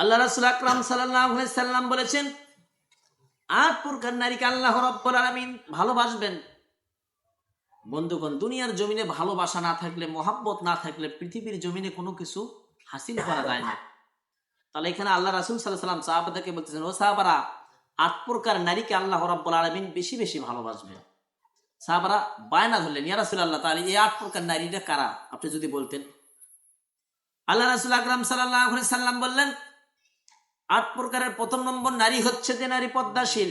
আল্লাহ রাসুল আকরাম সাল্লাম বলেছেন আট প্রকার নারীকে আল্লাহ রব্বুল আলামিন ভালোবাসবেন। বন্ধুগণ, দুনিয়ার জমিনে ভালোবাসা না থাকলে, মোহাব্বত না থাকলে পৃথিবীর জমিনে কোনো কিছু হাসিল করা যায় না। তাহলে এখানে আল্লাহ রাসুল সাল্লাহ সাল্লাম সাহাবাদাকে বলতেছেন, ও সাহাবারা আট প্রকার নারীকে আল্লাহ রব্বুল আলমিন বেশি বেশি ভালোবাসবে সাহাবারা বায়না ধরলেন, ইয়া রাসুল আল্লাহ তাহলে এই আট প্রকার নারীটা কারা? আপনি যদি বলতেন। আল্লাহ রাসুল আকরাম সাল্লাহ সাল্লাম বললেন আট প্রকারের প্রথম নম্বর, নারী হচ্ছে যে নারী পদ্মাশীল।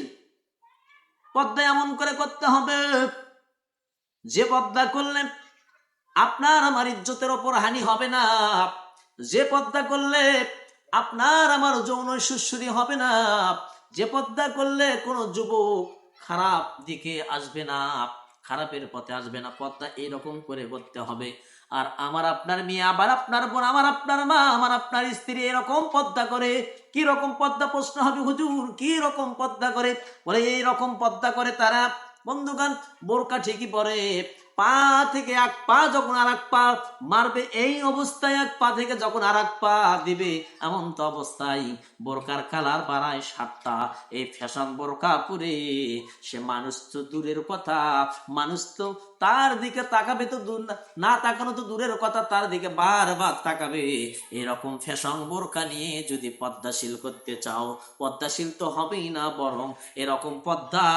পদ্মা এমন করে করতে হবে, যে পদ্মা করলে আপনার আমার ইজ্জতের ওপর হানি হবে না। যে পদ্মা করলে আপনার আমার যৌন সুশ্রী হবে না। যে পদ্মা করলে কোনো যুবক খারাপ দিকে আসবে না, খারাপের পথে আসবে না। পদ্মা এইরকম করে করতে হবে। আর আমার আপনার মেয়ে, আবার আপনার বোন, আমার আপনার মা, আমার আপনার স্ত্রী এরকম পদ্মা করে, কি রকম পদ্মা প্রশ্ন হবে হুজুর? কি রকম পদ্মা করে? বলে, এই রকম পদ্মা করে তারা বন্ধুগান বোরকা ঠিকই পরে। পা থেকে এক পা যখন আর পা মারবে, এই অবস্থায় এক পা থেকে যখন আর পা দিবে, এমন তো অবস্থায় বোরকার কালার বাড়ায় সাতটা। এই ফ্যাশন বোরকা পরে সে মানুষ তো দূরের কথা, মানুষ তো তার দিকে তাকাবে তো দূর না তাকানো তো দূরের কথা, তার দিকে বারবার তাকাবে। এরকম ফ্যাশন বোরকা নিয়ে যদি পদ্মাশীল করতে চাও, পদ্মাশীল তো হবেই না বরং এরকম পদ্মা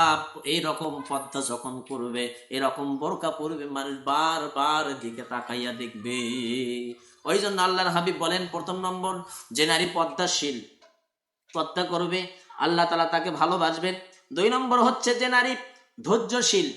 এরকম পদ্মা যখন করবে, এরকম বোরকা পড়বে মানুষ বারবার দিকে তাকাইয়া দেখবে। ওই জন্য আল্লাহর হাবিব বলেন, প্রথম নম্বর, যে নারী পদ্মাশীল, পদ্মা করবে, আল্লাহ তালা তাকে ভালোবাসবেন। দুই নম্বর হচ্ছে যে নারী ধৈর্যশীল,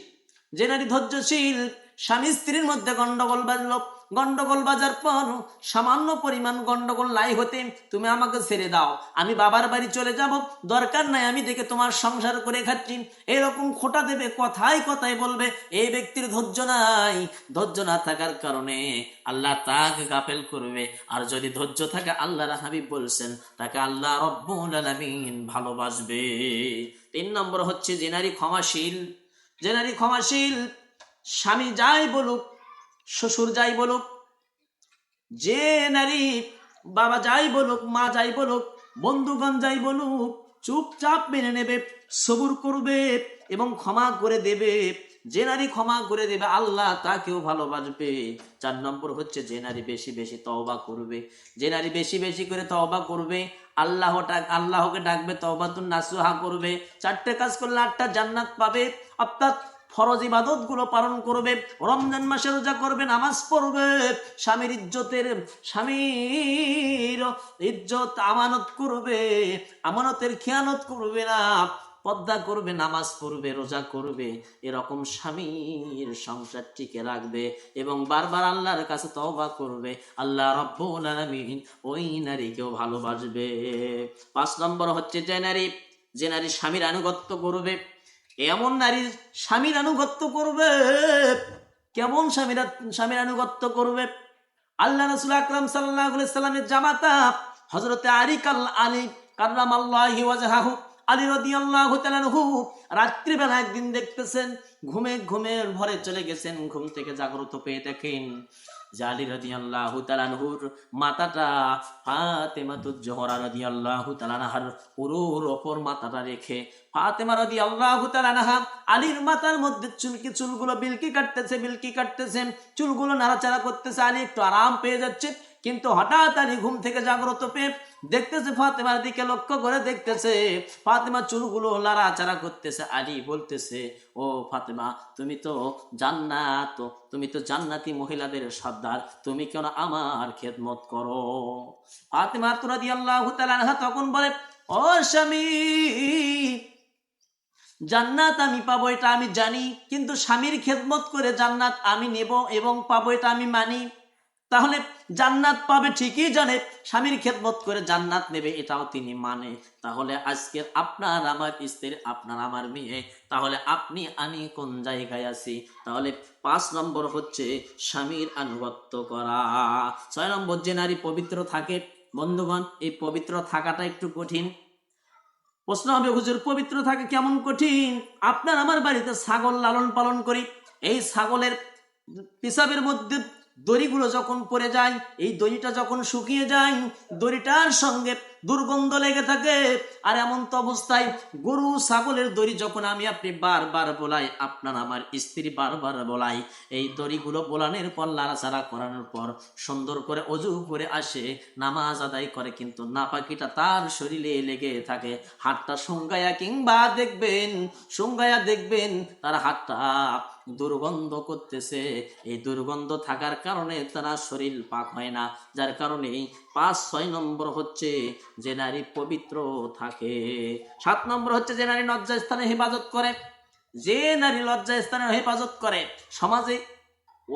যে নারী ধৈর্যশীল, স্বামী স্ত্রীর মধ্যে গন্ডগোল বাজলো গন্ডগোল বাজার পর সামান্য পরিমাণ গন্ডগোল নাই হতে তুমি আমাকে ছেড়ে দাও। আমি বাবার বাড়ি চলে যাব, দরকার নাই, আমি দেখে তোমার সংসার করে খাচ্ছি। এরকম খোটা দেবে, কথায় কথায় বলবে, এই ব্যক্তির ধৈর্য নাই। ধৈর্য না থাকার কারণে আল্লাহ তাকে গাফেল করবে। আর যদি ধৈর্য থাকে আল্লাহ হাবিব বলছেন, তাকে আল্লাহ রব্বুল আলামিন ভালোবাসবে। তিন নম্বর হচ্ছে জেনারি ক্ষমাশীল জেনারি ক্ষমাশীল, স্বামী যাই বলুক শ্বশুর যাই বলুক, যে নারী বাবা যাই বলুক, মা যাই বলুক, বন্ধুগণ যাই বলুক, চুপচাপ মেনে নেবে, সবুর করবে এবং ক্ষমা করে দেবে। যে নারী ক্ষমা করে দেবে, আল্লাহ তাকেও ভালোবাসবে। চার নম্বর হচ্ছে যে নারী বেশি বেশি তওবা করবে। যে নারী বেশি বেশি করে তওবা করবে, আল্লাহ আল্লাহকে ডাকবে, তওবাতুন নাসুহা করবে। চারটে কাজ করলে আটটা জান্নাত পাবে। অর্থাৎ ফরজ ইবাদতগুলো পালন করবে, রমজান মাসে রোজা করবে, নামাজ পড়বে। স্বামীর ইজ্জতের, স্বামীর ইজ্জত আমানত করবে, আমানতের খেয়ানত করবে না, পদ্মা করবে, নামাজ পড়বে, রোজা করবে। এরকম স্বামীর সংসার টিকে রাখবে এবং বারবার আল্লাহর কাছে তওবা করবে। আল্লাহ রব্বুল আলামিন ওই নারীকেও ভালোবাসবে। পাঁচ নম্বর হচ্ছে যে নারী যে নারী স্বামীর আনুগত্য করবে এমন নারীর স্বামীর আনুগত্য করবে। কেমন স্বামীর স্বামীর আনুগত্য করবে? আল্লাহ রসুল আকরাম সাল্লাহ সাল্লামের জামাতা হজরতে আরিকাল আলী কার্রাম আল্লাহি আলী রদি আল্লাহ তালানহু রাত্রিবেলা একদিন দেখতেছেন, ঘুমে ঘুমের ভরে চলে গেছেন, ঘুম থেকে জাগ্রত পেয়ে দেখেন। যে আলী রদি আল্লাহ তালানহুর মাথাটা ফাতেমাতুজ জহরা রাজি আল্লাহ তালানাহার উরুর ওপর মাথাটা রেখে ফাতেমা রাজি আল্লাহ তালানাহা আলীর মাথার মধ্যে চুলকি চুলগুলো বিলকি কাটতেছে বিলকি কাটতেছে, চুলগুলো নাড়াচাড়া করতেছে, আলী একটু আরাম পেয়ে যাচ্ছে। কিন্তু হঠাৎ আলী ঘুম থেকে জাগ্রত পেয়ে দেখতেছে ফাতেমার দিকে লক্ষ্য করে দেখতেছে ফাতেমা চুলগুলো লাড়াচাড়া করতেছে। আলী বলতেছে, ও ফাতেমা, তুমি তো জান্নাত, তুমি তো জান্নাতি মহিলাদের সর্দার তুমি কেন আমার খেদমত করো? ফাতেমা তোরা দিয়ে আল্লাহ তখন বলে, ও স্বামী, জান্নাত আমি পাবো, এটা আমি জানি, কিন্তু স্বামীর খেদমত করে জান্নাত আমি নেব এবং পাবো, এটা আমি মানি। তাহলে জান্নাত পাবে ঠিকই জানে, স্বামীর খেদমত করে জান্নাত নেবে, এটাও তিনি মানে। তাহলে আজকের আপনার আমার স্ত্রী, আপনার আমার মেয়ে, তাহলে আপনি, আমি কোন জায়গায় আছি? তাহলে পাঁচ নম্বর হচ্ছে স্বামীর আনুগত্য করা। ছয় নম্বর, যে নারী পবিত্র থাকে, বন্ধুগণ, এই পবিত্র থাকাটা একটু কঠিন। প্রশ্ন হবে, হুজুর, পবিত্র থাকে কেমন কঠিন? আপনার আমার বাড়িতে ছাগল লালন পালন করি, এই ছাগলের পেশাবের মধ্যে দড়িগুলো যখন পরে যায় এই দড়িটা যখন শুকিয়ে যায় দড়িটার সঙ্গে দুর্গন্ধ লেগে থাকে। আর এমন তো অবস্থায় গরু, ছাগলের দড়ি যখন আমি আপনি বারবার বলাই, আপনার আমার স্ত্রী বারবার বলাই, এই দড়িগুলো বোলানের পর, লাড়াচাড়া করানোর পর, সুন্দর করে অজু করে আসে, নামাজ আদায় করে, কিন্তু নাপাকিটা তার শরীরে লেগে থাকে। হাতটা সঙ্গায়া কিংবা দেখবেন সঙ্গায়া দেখবেন, তার হাতটা দুর্গন্ধ করতেছে। এই দুর্গন্ধ থাকার কারণে তারা শরীর পাক হয় না। যার কারণে পাঁচ, ছয় নম্বর হচ্ছে যে নারী পবিত্র থাকে। সাত নম্বর হচ্ছে যে নারী লজ্জা স্থানে হেফাজত করে। যে নারী লজ্জা স্থানে হেফাজত করে, সমাজে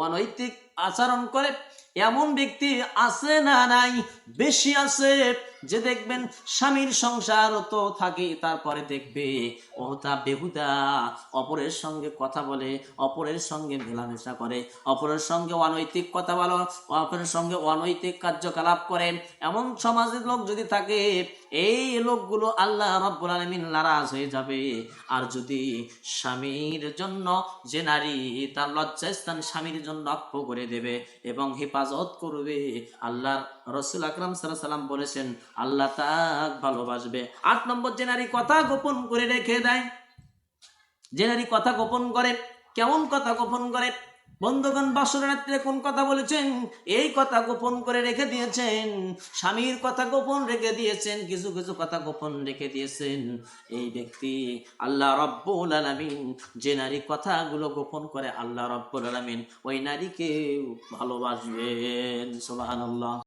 অনৈতিক আচরণ করে এমন ব্যক্তি আছে না নাই? বেশি আছে। যে দেখবেন স্বামীর সংসার তো থাকে তারপরে দেখবে ও তা বেহুদা। অপরের সঙ্গে কথা বলে, অপরের সঙ্গে মেলামেশা করে, অপরের সঙ্গে অনৈতিক কথা বলো, অপরের সঙ্গে অনৈতিক কার্যকলাপ করে। এমন সমাজের লোক যদি থাকে, এই লোকগুলো আল্লাহ রাব্বুল আলামিন নারাজ হয়ে যাবে। আর যদি স্বামীর জন্য যে নারী তার লজ্জাস্থান স্বামীর জন্য অক্ষ করে দেবে এবং হেফাজত করবে। আল্লাহ রসুল আকরাম সাল্লাম বলেছেন, আল্লাহ তাক ভালোবাসবে। আট নম্বর, যে নারী কথা গোপন করে রেখে দেয়। যে নারী কথা গোপন করে, কেমন কথা গোপন করে? বন্ধুগণ বাসর রাত্রে কোন কথা বলেছেন? এই কথা গোপন করে রেখে দিয়েছেন। স্বামীর কথা গোপন রেখে দিয়েছেন, কিছু কিছু কথা গোপন রেখে দিয়েছেন। এই ব্যক্তি আল্লাহ রব্বুল আলমিন, যে নারী কথাগুলো গোপন করে আল্লাহ রব্বুল আলমিন, ওই নারীকে ভালোবাসবেন। সুবহানাল্লাহ।